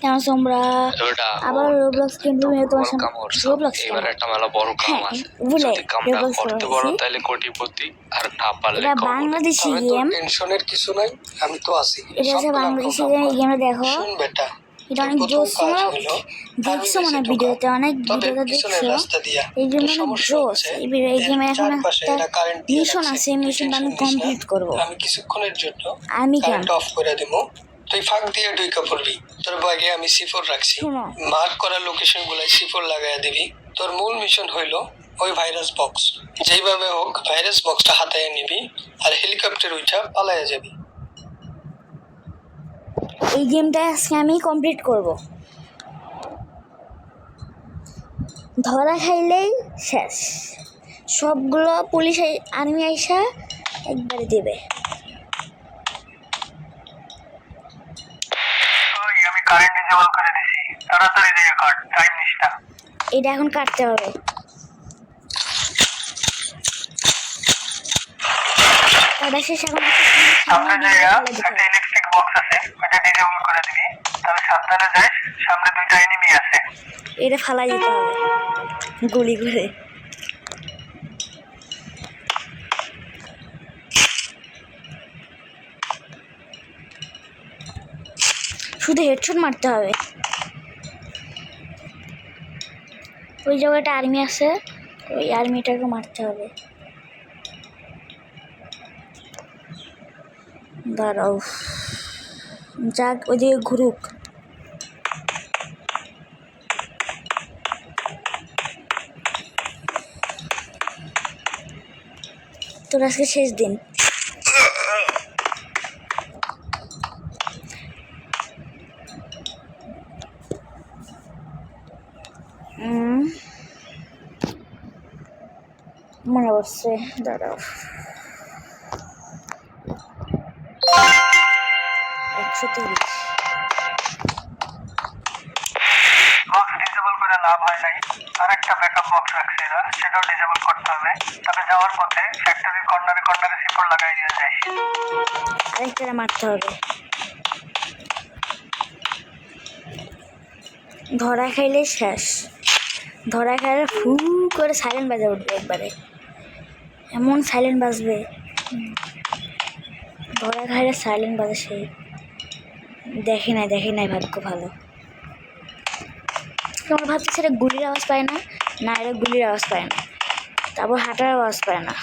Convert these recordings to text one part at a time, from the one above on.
কেন তোমরা আবার রোবলক্স গেম রুমে তোমার বড় সামনে রোবলক্স এবার একটা মেলা বড় কাম হ্যাঁ, আছে। বলে, যদি কামটা করতে পারো তাহলে কোটিপতি আর না পারলে এটা বাংলাদেশি গেম টেনশনের কিছু নাই আমি তো আছি। এটা হচ্ছে সবগুলো বাংলাদেশি গেম এই গেমটা দেখো। বেটা এটা অনেক তোমরা দেখছ মনে। ভিডিওতে অনেক ভিডিওতে দেখছ? এই তো অনেক এই গেমে এখন একটা মিশন আছে মিশনটা আমি। কমপ্লিট করব। আমি কিছুক্ষণের জন্য আমি কারেন্ট অফ করে দেব। তুই ফাঁক দিয়ে ঢুকা পড়বি। তোর ব্যাগে আমি সিফোর রাখছি। মার্ক করা লোকেশন গুলাই সিফোর লাগাইয়া দিবি। তোর মূল মিশন হইল ওই ভাইরাস বক্স যেইভাবে হোক ভাইরাস বক্সটা হাতায় নিবি আর হেলিকপ্টার উঠা পালাইয়া যাবি। এই গেমটা আজকে আমি কমপ্লিট করব। ধরা খাইলেই শেষ। সবগুলো পুলিশ আর্মি আইসা একবারে দেবে ওই আমি কারেন্ট ডিসেবল করে দিছি তাড়াতাড়ি দিয়ে কাট টাইম নিস না এটা এখন কাটতে হবে। কাটা শেষ এখন সামনে সামনে জায়গা একটা ইলেকট্রিক বক্স আছে ওইটা ডিসেবল করে দিবি। তবে সাবধানে যাইস সামনে দুইটা এনিমি আছে। এটা হবে গুলি করে। শুধু হেডশট মারতে হবে। ওই জায়গাটা আর্মি আছে ওই আর্মিটাকে মারতে হবে। দাঁড়াও। যাক, ওইদিকে ঘুরুক। তোর আজকে শেষ দিন। পড়ছে দাঁড়াও। একশো তিরিশ। লাভ হয় নাই। আর একটা ব্যাকআপ বক্স রাখছে এরা সেটাও ডিসেবল করতে হবে। তবে যাওয়ার পথে ফ্যাক্টরির কর্নারে কর্নারে সিপর লাগাই দিয়ে যায়। আরেকটা মারতে হবে। ধরা খাইলে শেষ। ধরা খাইলে ফু করে সাইলেন্ট বাজে উঠবে একবারে। এমন সাইলেন্ট বাজবে। ধরা খাইলে সাইলেন্ট বাজে সেই দেখে নাই দেখে নাই ভাগ্য ভালো। তোমরা ভাবছি সেটা গুলির আওয়াজ পায় না না এটা গুলির আওয়াজ পায় না। তারপর হাঁটার আওয়াজ পায় না।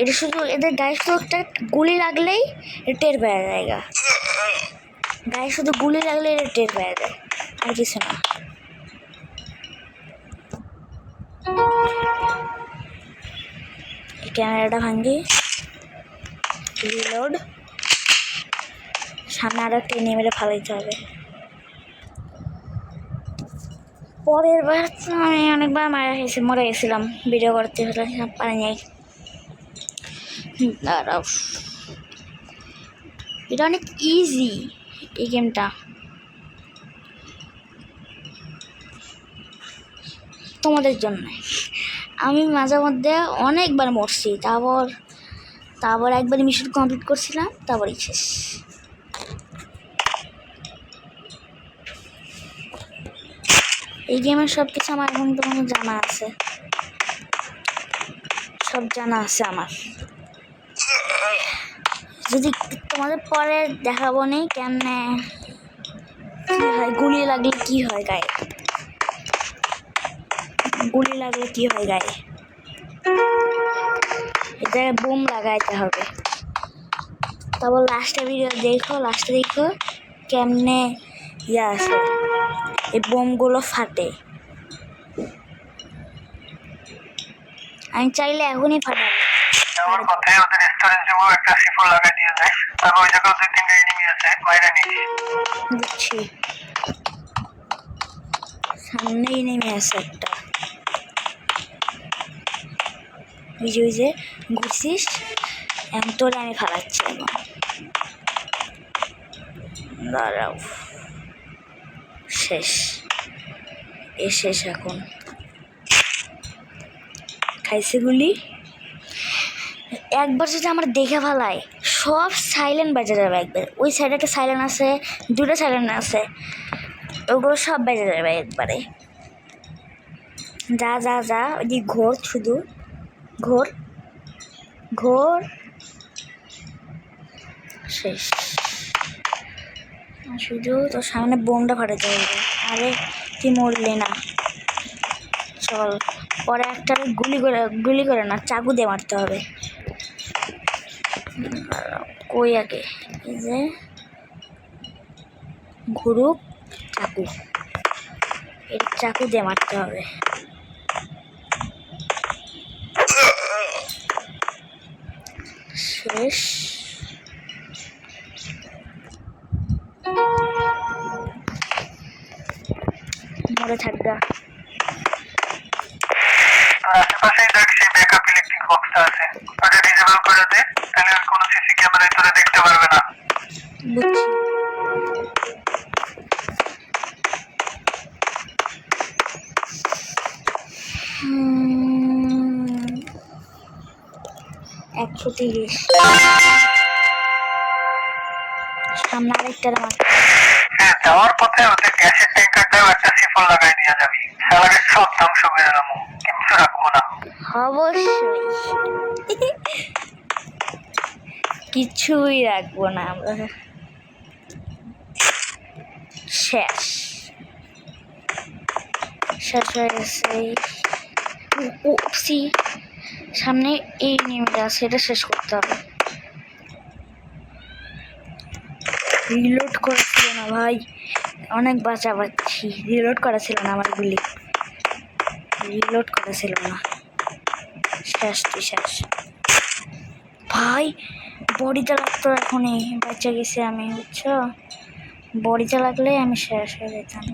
এটা শুধু এদের গায়ে শুধু একটা গুলি লাগলেই এটা টের পাওয়া যায়। গায়ে শুধু গুলি লাগলে এটা টের পাওয়া যায়, আর কিছু না। ক্যামেরাটা ভাঙ্গি রিলোড সামনে আরও একটা নেমে ফালাইতে হবে। পরের বার আমি অনেকবার মারা গেছি মরে গেছিলাম। ভিডিও করতে হলে পারি নাই। দাঁড়াও। এটা অনেক ইজি এই গেমটা তোমাদের জন্য। আমি মাঝে মধ্যে অনেকবার মরছি, তারপর তারপর একবার মিশন কমপ্লিট করছিলাম, তারপরই শেষ। এই গেমের সব কিছু আমার এখন পর্যন্ত জানা আছে। সব জানা আছে আমার। যদি তোমাদের পরে দেখাবো নেই কেমনে হয় গুলি লাগলে কি হয় গায়ে গুলি লাগলে কি হয় গায়ে এটা বোম লাগাইতে হবে। তারপর লাস্টে ভিডিও দেখো লাস্টে দেখো কেমনে ইয়ে আছে। এই বোমগুলো ফাটে। আমি চাইলে এখনই ফাটাবো। সামনেই নেমে আছে একটা। ওই যে ঘুরছিস এখন তোরে আমি ফালাচ্ছি দাঁড়াও। শেষ। এ শেষ এখন। খাইছে গুলি? একবার যদি আমার দেখে ফেলায়, সব সাইলেন্ট বাজে যাবে একবার। ওই সাইডে একটা সাইলেন্ট আছে, দুটো সাইলেন্ট আছে, ওগুলো সব বেজে যাবে একবারে। যা যা যা, ওই ঘোর শুধু। ঘোর ঘোর। শেষ। শুধু তোর সামনে বোমটা ফাটাতে হবে। আরে তুই মরলে না। চল, পরে একটা গুলি করে গুলি করে না, চাকু দিয়ে মারতে হবে। কই আগে? এই যে, ঘুরুক, চাকু। এই চাকু দিয়ে মারতে হবে। শেষ একশো তিরিশ সামনে আরেকটার মাত্র হ্যাঁ যাওয়ার পথে ওদের গ্যাসের ট্যাঙ্কারটাও একটা সিফল লাগাই দিয়ে যাবি। স্যালারির সব ধ্বংস করে দেবো। কিচ্ছু রাখব না। অবশ্যই। কিছুই রাখব না আমরা। শেষ। শেষ হয়ে গেছে। উপসি সামনে এই নেমে আছে, এটা শেষ করতে হবে। রিলোড করেছিল না ভাই, অনেক বাঁচা পাচ্ছি রিলোড করা ছিল না আমার গুলি। রিলোড করেছিল না। শেষ তুই শেষ। ভাই বডিতে লাগতো এখনই বাচ্চা গেছি আমি, বুঝছ? বডিতে লাগলে আমি শেষ হয়ে যেতাম।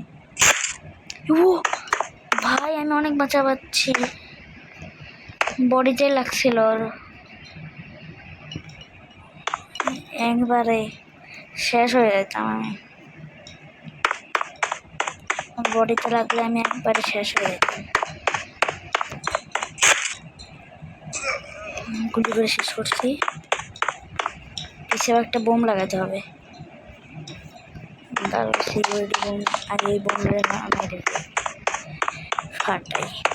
ও ভাই, আমি অনেক বাঁচা পাচ্ছি বডিতে লাগছিল ওর। একবারে শেষ হয়ে যেতাম আমি। বডিতে লাগলে আমি একবারে শেষ হয়ে যেতাম। গুলি করে শেষ করছি। পিছিয়ে একটা বোম লাগাতে হবে। তারপর সিকিউরিটি বোম আর এই বোম মেরে ফাটাই।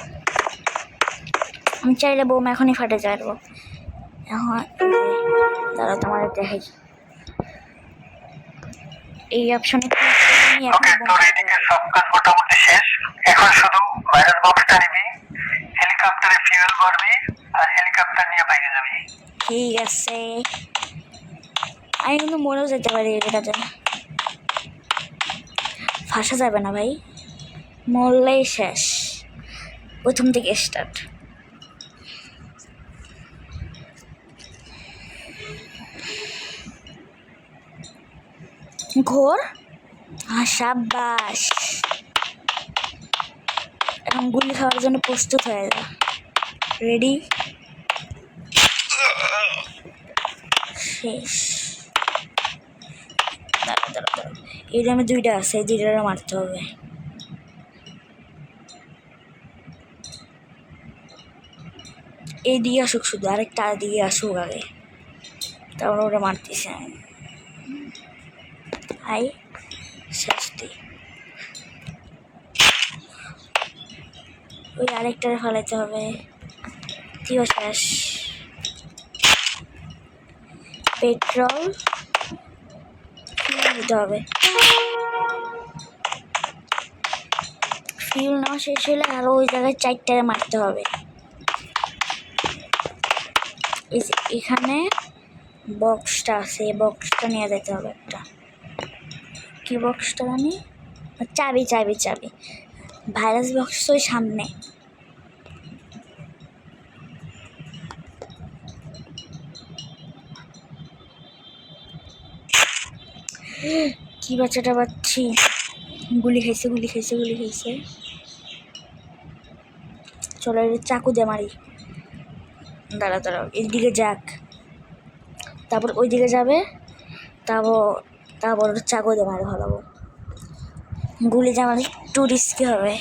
আমি চাইলে বোম এখনই ফাটে যাব এখন তারা তোমার দেখাই। এই অপশনে আমি এখন ওকে তোর এদিকে সব কাজ মোটামুটি শেষ। এখন শুধু ভাইরাস বক্সটা নিবি হেলিকপ্টারে ফিউল ভরবি আর হেলিকপ্টার নিয়ে বাইরে যাবি। ঠিক আছে। আমি কিন্তু মরেও যেতে পারি এটাতে ফাঁসা যাবে না ভাই। মরলেই শেষ। প্রথম থেকে স্টার্ট ঘোর? আর সাব্বাস। এখন গুলি খাওয়ার জন্য প্রস্তুত হয়ে যা। রেডি শেষ। এই রুমে দুইটা আছে, এই দুইটা মারতে হবে। এই দিকে আসুক শুধু, আরেকটা দিকে আসুক আগে। তারপর ওটা মারতেছে। আমি আই শাস্তি ওই আরেকটারে ফেলাইতে হবে। তুইও শেষ। পেট্রোল দিতে হবে। ফিউল নেওয়া শেষ হলে আরও ওই জায়গায় চারটারে মারতে হবে। এখানে বক্সটা আছে বক্সটা নিয়ে যেতে হবে একটা। কি বক্সটা জানি? চাবি চাবি চাবি। ভাইরাস বক্স তো সামনে। কি বাচ্চাটা পাচ্ছি? গুলি খাইছে গুলি খাইছে গুলি খাইছে। চলো চাকু দে মারি। দাঁড়া দাঁড়াও, এদিকে যাক। তারপর ওই দিকে যাবে। তারপর তারপর চাকু দিয়ে ভালো গুলি যাওয়া একটু রিস্কি হবে।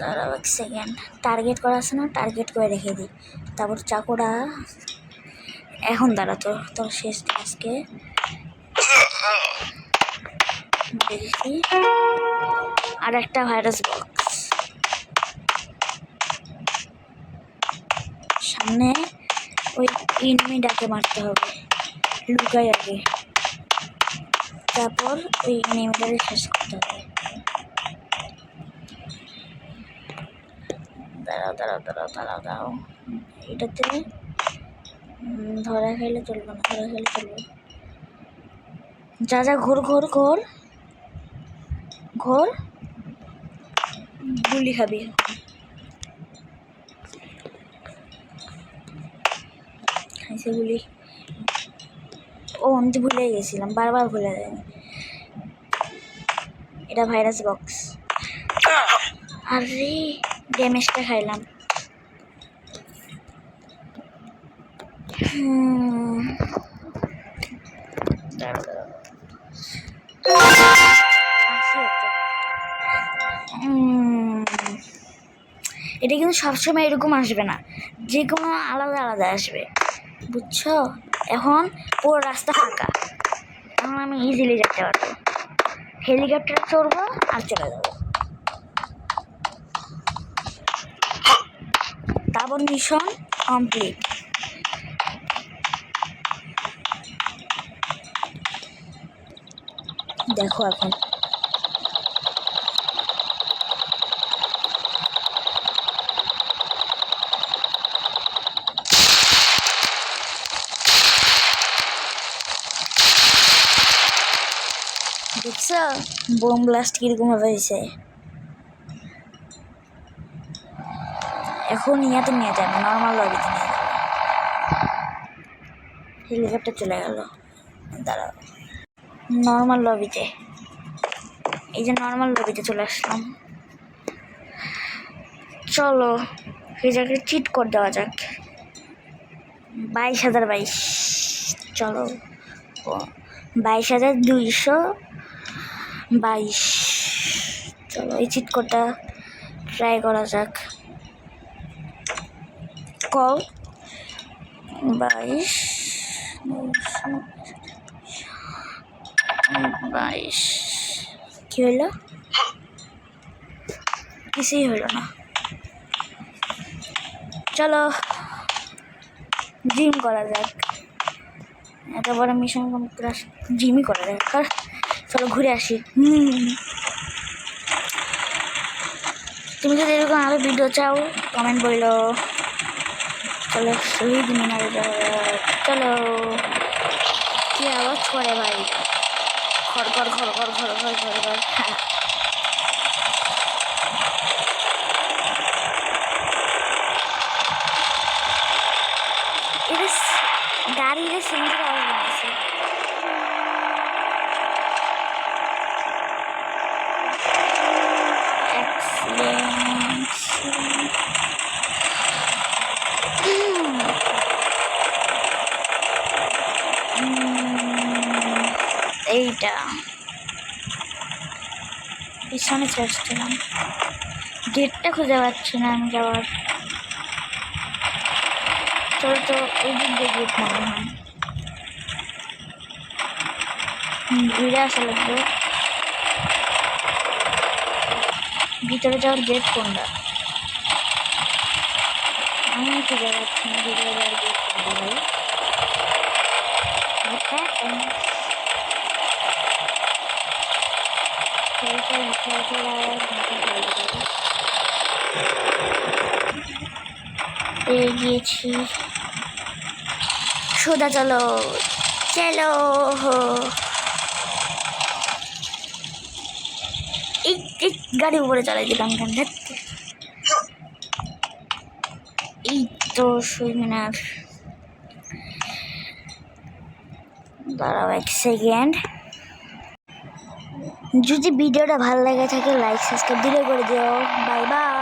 দাঁড়াও এক সেকেন্ড টার্গেট করা আছে না? টার্গেট করে রেখে দিই। তারপর চাকুরা। এখন দাঁড়াতো তোর শেষ আজকে দেখি। আর একটা ভাইরাস বক্স সামনে ওই এনিমিটাকে মারতে হবে। লুকাই আগে। তারপর ওই এনিমিটাকে শেষ করতে হবে। দাঁড়াও দাঁড়াও দাঁড়াও দাঁড়াও দাঁড়াও। এটাতে ধরা খেলে চলবে না, ধরা খেলে চলবে যা যা, ঘোর ঘোর ঘোর। ঘোর। গুলি খাবি। খাইছে গুলি ও, আমি তো ভুলে গেছিলাম, বারবার ভুলে যাই এটা ভাইরাস বক্স আরে, ড্যামেজটা খাইলাম। এটা কিন্তু সবসময় এরকম আসবে না। যে কোনো আলাদা আলাদা আসবে। বুঝছ? এখন পুরো রাস্তা ফাঁকা। এখন আমি ইজিলি যেতে পারব। হেলিকপ্টার চড়বো আর চলে যাব। তারপর মিশন কমপ্লিট দেখো এখন দেখছ বোম ব্লাস্ট কীরকম ভাবে হয়েছে? এখন ইয়াতে নিয়ে যাবে নর্মাল লবিতে নিয়ে যাবে। হেলিকপ্টার চলে গেল। দাঁড়াও। নর্মাল লবিতে এই যে নর্মাল লবিতে চলে আসলাম। চলো জায়গায় চিট করে দেওয়া যাক। বাইশ হাজার বাইশ। চলো। বাইশ হাজার দুইশো বাইশ চলো, এই চিট কোডটা ট্রাই করা যাক। কল। বাইশ বাইশ। কি হইল কিছুই হলো না। চলো জিম করা যাক। এত বড় মিশন কমপ্লিট জিমই করা যাক। চলো ঘুরে আসি। তুমি যদি এরকম আরও ভিডিও চাও কমেন্ট বইল। চলো শহীদ মিনারে চলো। কি আওয়াজ করে ভাই? খড় খড় খড় খড় খড় খড় খড় খড় হ্যাঁ এটা স- গাড়ির সিঙ্গেল আওয়াজ আছে Excellent. উম, এইটা। পিছনে চেষ্টালাম গেটটা খুঁজে পাচ্ছি না আমি যাওয়ার। চলো তো ওই দিক দিয়ে গেট মনে হয়। ঘুরে আসা লাগবে। ভিতরে যাওয়ার গেট কোনটা? আমি খুঁজে না ভিতরে যাওয়ার গেট গিয়েছি। সোজা চলো চলো। এই গাড়ি উপরে চালাই দিলাম কেন। এই তো সুইমিনার দাঁড়াও এক সেকেন্ড যদি ভিডিওটা ভালো লাগে থাকে লাইক সাবস্ক্রাইব দিলে করে দিও। Bye bye